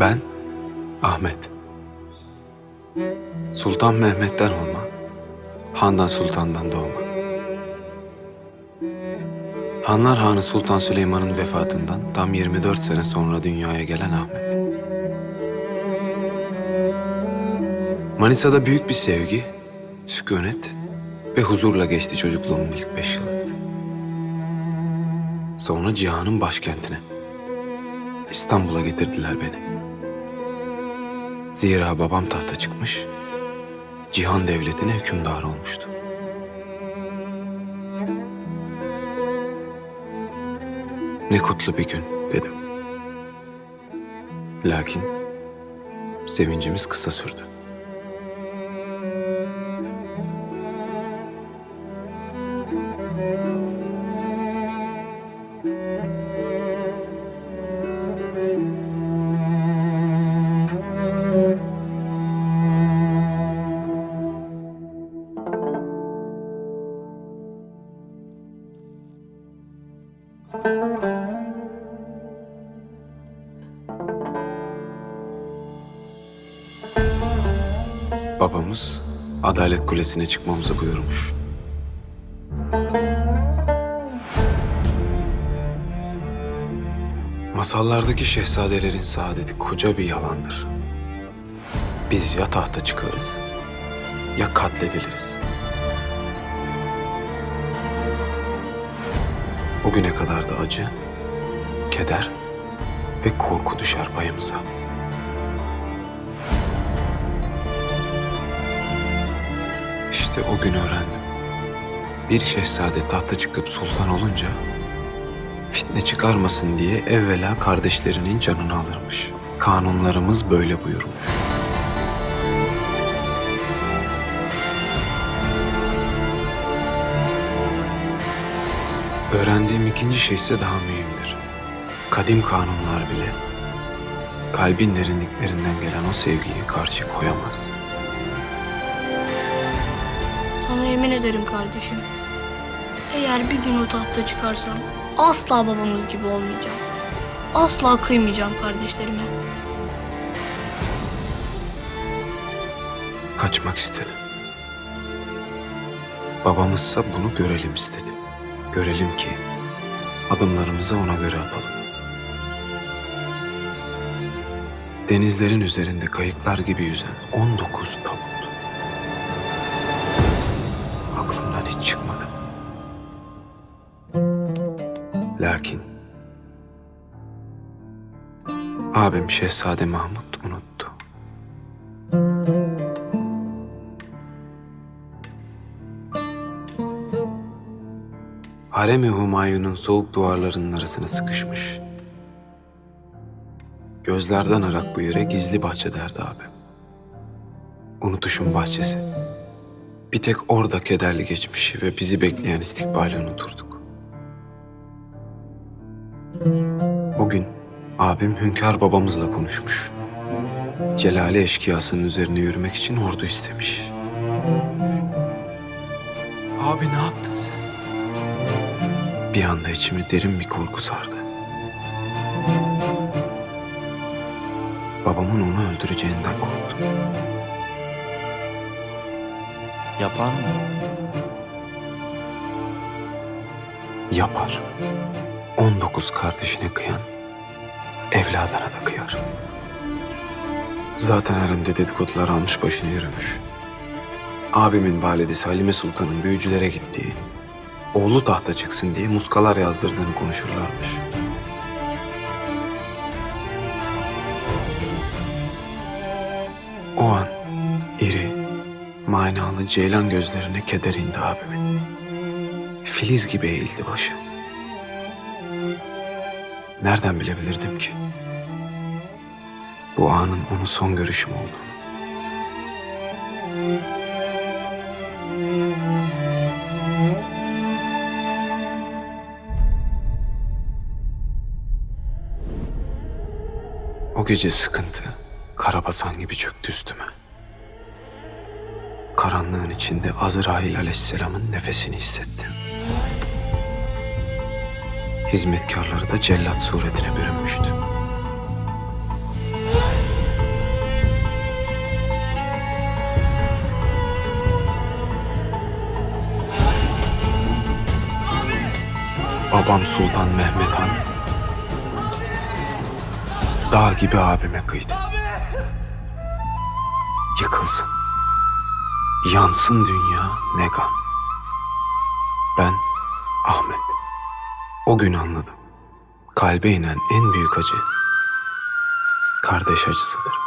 Ben Ahmet. Sultan Mehmet'ten olma. Handan Sultan'dan doğma. Hanlar Hanı Sultan Süleyman'ın vefatından tam 24 sene sonra dünyaya gelen Ahmet. Manisa'da büyük bir sevgi, sükunet ve huzurla geçti çocukluğumun ilk beş yılı. Sonra cihanın başkentine, İstanbul'a getirdiler beni. Zira babam tahta çıkmış, cihan devletine hükümdar olmuştu. Ne kutlu bir gün dedim. Lakin sevincimiz kısa sürdü. Babamız Adalet Kulesi'ne çıkmamızı buyurmuş. Masallardaki şehzadelerin saadeti koca bir yalandır. Biz ya tahta çıkarız ya katlediliriz. O güne kadar da acı, keder ve korku düşer payımıza. İşte o gün öğrendim. Bir şehzade tahta çıkıp sultan olunca fitne çıkarmasın diye evvela kardeşlerinin canını alırmış. Kanunlarımız böyle buyurmuş. Öğrendiğim ikinci şey ise daha mühimdir. Kadim kanunlar bile kalbin derinliklerinden gelen o sevgiyi karşı koyamaz. Sana yemin ederim kardeşim. Eğer bir gün o tahta çıkarsam asla babamız gibi olmayacağım. Asla kıymayacağım kardeşlerime. Kaçmak istedim. Babamızsa bunu görelim istedi. Görelim ki adımlarımızı ona göre atalım. Denizlerin üzerinde kayıklar gibi yüzen 19 tabut. Aklımdan hiç çıkmadı. Lakin abim Şehzade Mahmut unuttu. Harem-i Humayun'un soğuk duvarlarının arasına sıkışmış. Gözlerden arak bu yere gizli bahçe derdi abim. Unutuşun bahçesi. Bir tek orada kederli geçmişi ve bizi bekleyen istikbali unuturduk. O gün abim hünkâr babamızla konuşmuş. Celali eşkıyasının üzerine yürümek için ordu istemiş. Abi ne yaptın sen? Bir anda içimi derin bir korku sardı. Babamın onu öldüreceğinden korktum. Yapan mı? Yapar. 19 kardeşine kıyan, evladına da kıyar. Zaten haremde dedikodular almış başını yürümüş. Abimin validesi Halime Sultan'ın büyücülere gittiği, oğlu tahta çıksın diye muskalar yazdırdığını konuşurlarmış. Manalı ceylan gözlerine keder indi abimin. Filiz gibi eğildi başı. Nereden bilebilirdim ki? Bu anın onun son görüşüm olduğunu. O gece sıkıntı karabasan gibi çöktü üstüme karanlığın içinde Azrail aleyhisselamın nefesini hissettim. Hizmetkarları da cellat suretine bürünmüştü. Babam Sultan Mehmet Han dağ gibi abime kıydı. Yıkılsın. Yansın dünya ne gam. Ben Ahmet. O gün anladım. Kalbe inen en büyük acı kardeş acısıdır.